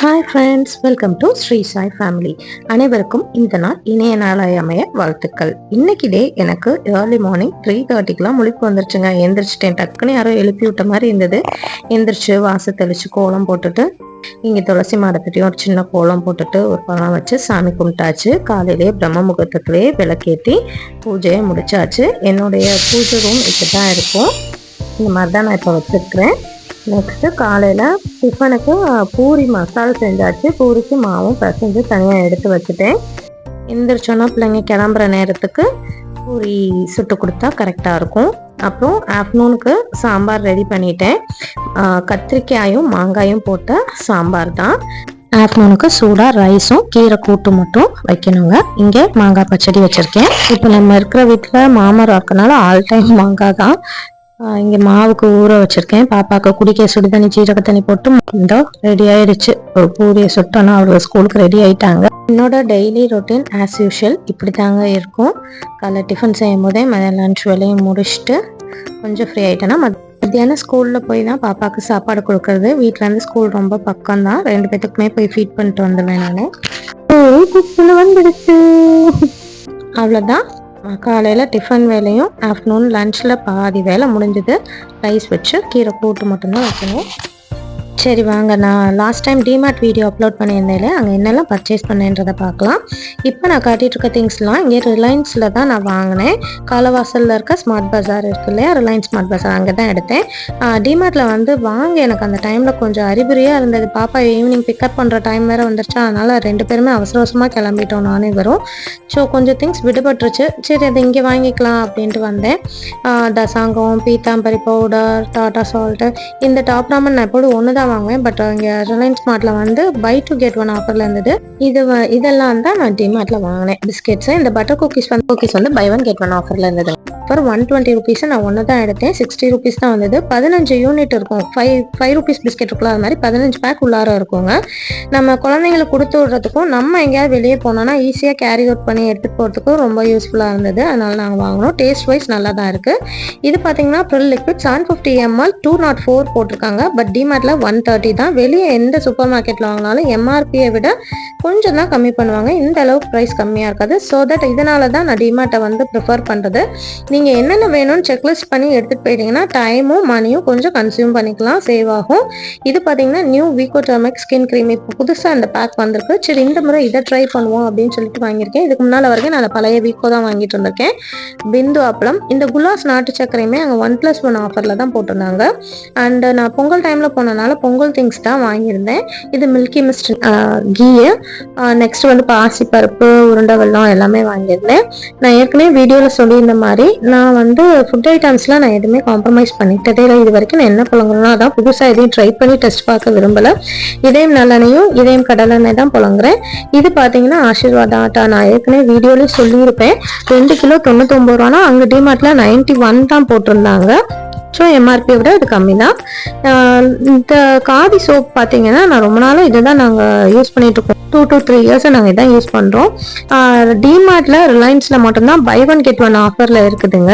Hi friends welcome to Sri Sai family அனைவருக்கும் இந்த நாள் இணைய நாளாய் அமைய வாழ்த்துக்கள். இன்னைக்கு டே எனக்கு ஏர்லி மார்னிங் த்ரீ தேர்ட்டிக்கெலாம் முழிப்பு வந்துருச்சுங்க. எந்திரிச்சிட்டேன் டக்குன்னு யாரோ எழுப்பி விட்ட மாதிரி இருந்தது. எந்திரிச்சு வாசல் தெளிச்சு கோலம் போட்டுட்டு இங்கே துளசி மாடத்திட்டையும் ஒரு சின்ன கோலம் போட்டுட்டு ஒரு பழம் வச்சு சாமி கும்பிட்டாச்சு. காலையிலேயே பிரம்ம முகூர்த்தத்துலேயே விளக்கேற்றி பூஜையை முடிச்சாச்சு. என்னுடைய பூஜை ரூம் இப்படி தான் இருக்கும். இந்த மாதிரி தான் நான் இப்போ வச்சுருக்கிறேன். நெக்ஸ்ட்டு காலையில் டிஃபனுக்கு பூரி மசால் செஞ்சாச்சு. பூரிக்கு மாவும் பிசைஞ்சு தனியாக எடுத்து வச்சுட்டேன். எந்திரிச்சோன்னா பிள்ளைங்க கிளம்புற நேரத்துக்கு பூரி சுட்டு கொடுத்தா கரெக்டாக இருக்கும். அப்புறம் ஆஃப்டர்நூனுக்கு சாம்பார் ரெடி பண்ணிட்டேன். கத்திரிக்காயும் மாங்காயும் போட்ட சாம்பார் தான். ஆஃப்டர்நூனுக்கு சூடாக ரைஸும் கீரை கூட்டு மட்டும் வைக்கணுங்க. இங்கே மாங்காய் பச்சடி வச்சுருக்கேன். இப்போ நம்ம இருக்கிற வீட்டில் மாமரம் இருக்கனால ஆல் டைம் மாங்காய் தான். இங்கே மாவுக்கு ஊற வச்சிருக்கேன். பாப்பாவுக்கு குடிக்க சுடு தண்ணி சீரக தண்ணி போட்டு இந்த ரெடி ஆயிடுச்சு. ஒரு பூரியை சுட்டோன்னா அவளுக்கு ஸ்கூலுக்கு ரெடி ஆயிட்டாங்க. என்னோட டெய்லி ரொட்டீன் ஆஸ் யூஷுவல் இப்படி தாங்க இருக்கும். காலைல டிஃபன் செய்யும் போதே மதியம் லன்ச் வேலையும் முடிச்சுட்டு கொஞ்சம் ஃப்ரீ ஆயிட்டேன்னா மத்தியானம் ஸ்கூலில் போய் தான் பாப்பாவுக்கு சாப்பாடு கொடுக்கறது. வீட்டிலேருந்து ஸ்கூல் ரொம்ப பக்கம் தான். ரெண்டு பேத்துக்குமே போய் ஃபீட் பண்ணிட்டு வந்துடுவேன் நான். வந்துடுச்சு. அவ்வளோதான் காலையில் டிஃபன் வேலையும் ஆஃப்டர்நூன் லன்ச்சில் பாதி வேலை முடிஞ்சது. ரைஸ் வச்சு கீரை கூட்டு மட்டும்தான் வைக்கணும். சரி வாங்க. நான் last time DMart video upload பண்ணியிருந்தேன் அங்கே என்னெல்லாம் பர்ச்சேஸ் பண்ணேன்றதை பார்க்கலாம். இப்போ நான் காட்டிகிட்டு இருக்க திங்ஸ்லாம் இங்கே ரிலையன்ஸில் தான் நான் வாங்கினேன். காலவாசலில் இருக்க ஸ்மார்ட் பஜார் இருக்கு இல்லையா? ரிலையன்ஸ் ஸ்மார்ட் பஜார் அங்கே தான் எடுத்தேன். டிமார்ட்டில் வந்து வாங்க எனக்கு அந்த டைமில் கொஞ்சம் அறிகுறியாக இருந்தது. பாப்பா ஈவினிங் பிக்கப் பண்ணுற டைம் வேறு வந்துருச்சா? அதனால் ரெண்டு பேருமே அவசர அவசரமாக கிளம்பிட்டோம் நானே வரும் ஸோ கொஞ்சம் திங்ஸ் விடுபட்டுருச்சு. சரி அதை இங்கே வாங்கிக்கலாம் அப்படின்ட்டு வந்தேன். தசாங்கம் பீத்தாம்பரி பவுடர் டாட்டா சால்ட்டு இந்த டாப் ராமன் நான் எப்போது ஒன்று தான் வாங்குவேன் பட் இங்கே ரிலையன்ஸ் மார்ட்டில் வந்து பை டு கெட் ஒன் ஆஃபரில் இருந்தது. இது இதெல்லாம் தான் நான் டிமார்ட்டில் வாங்கினேன். பிஸ்கெட்ஸ் இந்த பட்டர் குக்கீஸ் வந்து குக்கீஸ் வந்து பை ஒன் கெட் ஒன் ஆஃபரில் இருந்தது. அப்புறம் ஒன் டுவெண்ட்டி ருபீஸ் நான் ஒன்று தான் எடுத்தேன். சிக்ஸ்டி ருபீஸ் தான் வந்தது. பதினஞ்சு யூனிட் இருக்கும். ஃபைவ் ஃபைவ் ருபீஸ் பிஸ்கெட் இருக்கலாம் அது மாதிரி பதினஞ்சு பேக் உள்ளார இருக்குங்க. நம்ம குழந்தைங்களுக்கு கொடுத்து விடுறதுக்கும் நம்ம எங்கேயாவது வெளியே போனோம்னா ஈஸியாக கேரி அவுட் பண்ணி எடுத்துகிட்டு போகிறதுக்கும் ரொம்ப யூஸ்ஃபுல்லாக இருந்தது. அதனால் நாங்கள் வாங்கினோம். டேஸ்ட் வைஸ் நல்லா தான் இருக்குது இது பார்த்தீங்கன்னா Pril liquid seven fifty ML two nought four போட்டிருக்காங்க. பட் டிமார்ட்டில் ஒன் தேர்ட்டி தான். வெளியே எந்த சூப்பர் மார்க்கெட்டில் வாங்கினாலும் எம்ஆர்பியை விட கொஞ்சம் தான் கம்மி பண்ணுவாங்க. இந்த அளவுக்கு ப்ரைஸ் கம்மியாக இருக்காது. ஸோ தட் இதனால தான் நான் டிமார்ட்டை வந்து ப்ரிஃபர் பண்ணுறது நீங்கள் என்னென்ன வேணும்னு செக்லிஸ்ட் பண்ணி எடுத்துகிட்டு போயிட்டீங்கன்னா டைமும் மணியும் கொஞ்சம் கன்சியூம் பண்ணிக்கலாம் சேவ் ஆகும். இது பார்த்தீங்கன்னா new Vicco turmeric skin cream இப்போ புதுசாக இந்த பேக் வந்திருக்கு. சரி இந்த முறை இதை ட்ரை பண்ணுவோம் அப்படின்னு சொல்லிட்டு வாங்கியிருக்கேன். இதுக்கு முன்னால் வரைக்கும் நான் பழைய வீக்கோ தான் வாங்கிட்டு இருந்திருக்கேன் பிந்து அப்பளம். இந்த குலாஸ் நாட்டு சக்கரையுமே அங்கே ஒன் ப்ளஸ் ஒன் ஆஃபரில் தான் போட்டிருந்தாங்க. அண்ட் நான் பொங்கல் டைமில் போனனால பொங்கல் திங்ஸ் தான் வாங்கியிருந்தேன். இது மில்கி மிஸ்ட் கீயு நெக்ஸ்ட் வந்து பாசி பருப்பு உருண்டை வெள்ளம் எல்லாமே வாங்கியிருந்தேன். நான் ஏற்கனவே வீடியோவில் சொல்லியிருந்த மாதிரி நான் வந்து ஃபுட் ஐட்டம்ஸ்லாம் நான் எதுவுமே காம்ப்ரமைஸ் பண்ணிட்டதே இல்லை. இது வரைக்கும் நான் என்ன புழங்குறேனோ அதான் புதுசாக எதையும் ட்ரை பண்ணி டெஸ்ட் பார்க்க விரும்பலை. இதயம் நல்லெண்ணையும் இதயம் கடலெண்ணெய் தான் புழங்குறேன். இது பார்த்தீங்கன்னா ஆசீர்வாத் ஆட்டா. நான் ஏற்கனவே வீடியோலேயும் சொல்லியிருப்பேன். ரெண்டு கிலோ தொண்ணூத்தொம்பது ரூபானா அங்கே டிமார்ட்டில் நைன்ட்டி ஒன் தான் போட்டிருந்தாங்க. ஸோ எம்ஆர்பியை விட இது கம்மி தான் இந்த காதி சோப் பார்த்தீங்கன்னா நான் ரொம்ப நாளும் இதை தான் நாங்கள் யூஸ் பண்ணிகிட்ருக்கோம் இருக்கோம் டூ டு த்ரீ இயர்ஸை நாங்கள் இதான் யூஸ் பண்ணுறோம் டிமார்ட்டில் ரிலையன்ஸில் மட்டும்தான் பை ஒன் கெட் ஒன் ஆஃபரில் இருக்குதுங்க.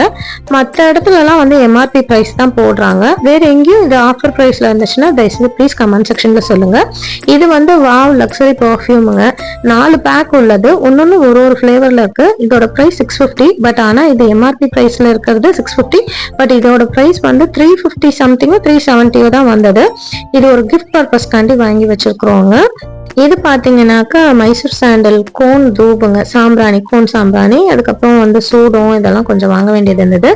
மற்ற இடத்துலலாம் வந்து எம்ஆர்பி ப்ரைஸ் தான் போடுறாங்க. வேறு எங்கேயும் இது ஆஃபர் ப்ரைஸில் இருந்துச்சுன்னா தயவுசெய்து ப்ளீஸ் கமெண்ட் செக்ஷனில் சொல்லுங்கள் இது வந்து வாவ் லக்ஸரி பர்ஃப்யூமுங்க நாலு பேக் உள்ளது. ஒன்று ஒரு ஒரு ஃப்ளேவரில் இருக்குது இதோட ப்ரைஸ் சிக்ஸ் ஃபிஃப்டி பட் ஆனால் இது எம்ஆர்பி ப்ரைஸில் இருக்கிறது சிக்ஸ் ஃபிஃப்டி பட் இதோட ப்ரைஸ் வந்து த்ரீ ஃபிஃப்டி சம்திங் த்ரீ செவன்ட்டியோ தான் வந்தது. இது ஒரு கிஃப்ட் பர்பஸ்க்காண்டி வாங்கி வச்சுருக்குறோங்க. இது பார்த்தீங்கன்னாக்கா மைசூர் சாண்டல் கோன் தூபுங்க சாம்பிராணி கோன் சாம்பிராணி அதுக்கப்புறம் வந்து சூடம் இதெல்லாம் கொஞ்சம் வாங்க வேண்டியது இருந்தது.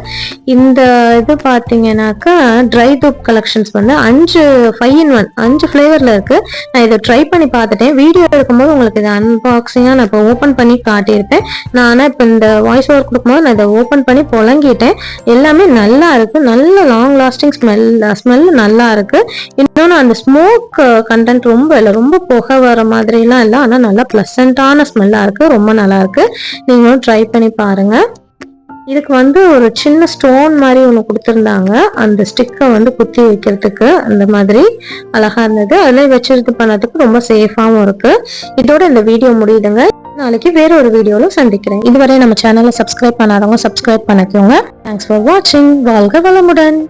இந்த இது பார்த்தீங்கன்னாக்கா ட்ரை தூப் கலெக்ஷன்ஸ் வந்து அஞ்சு ஃபைவ் இன் ஒன் அஞ்சு ஃப்ளேவரில் இருக்குது நான் இதை ட்ரை பண்ணி பார்த்துட்டேன். வீடியோ எடுக்கும்போது உங்களுக்கு இதை அன்பாக்சிங்காக நான் இப்போ ஓப்பன் பண்ணி காட்டியிருப்பேன். நான் ஆனால் இப்போ இந்த வாய்ஸ் ஓவர் கொடுக்கும்போது நான் இதை ஓப்பன் பண்ணி புழங்கிட்டேன் எல்லாமே நல்லா இருக்குது நல்ல லாங் லாஸ்டிங் ஸ்மெல் ஸ்மெல் நல்லா இருக்குது இன்னொன்று அந்த ஸ்மோக் கண்டென்ட் ரொம்ப இல்லை ரொம்ப புகை வர மாதிரிலாம் இல்லை. ஆனால் நல்லா ப்ளசண்ட்டான ஸ்மெல்லாக இருக்குது ரொம்ப நல்லா இருக்கு. நீங்களும் ட்ரை பண்ணி பாருங்கள் இதுக்கு வந்து ஒரு சின்ன ஸ்டோன் மாதிரி ஒன்று கொடுத்துருந்தாங்க. அந்த ஸ்டிக்கை வந்து குத்தி வைக்கிறதுக்கு அந்த மாதிரி அழகா இருந்தது. அதில் வச்சிருந்து பண்ணதுக்கு ரொம்ப சேஃபாகவும் இருக்கு. இதோட இந்த வீடியோ முடியுதுங்க. நாளைக்கு வேற ஒரு வீடியோவில் சந்திக்கிறேன். இதுவரை நம்ம சேனலை சப்ஸ்கிரைப் பண்ணாதவங்க சப்ஸ்கிரைப் பண்ணிக்கோங்க. தேங்க்ஸ் ஃபார் வாட்சிங் வாழ்க வளமுடன்.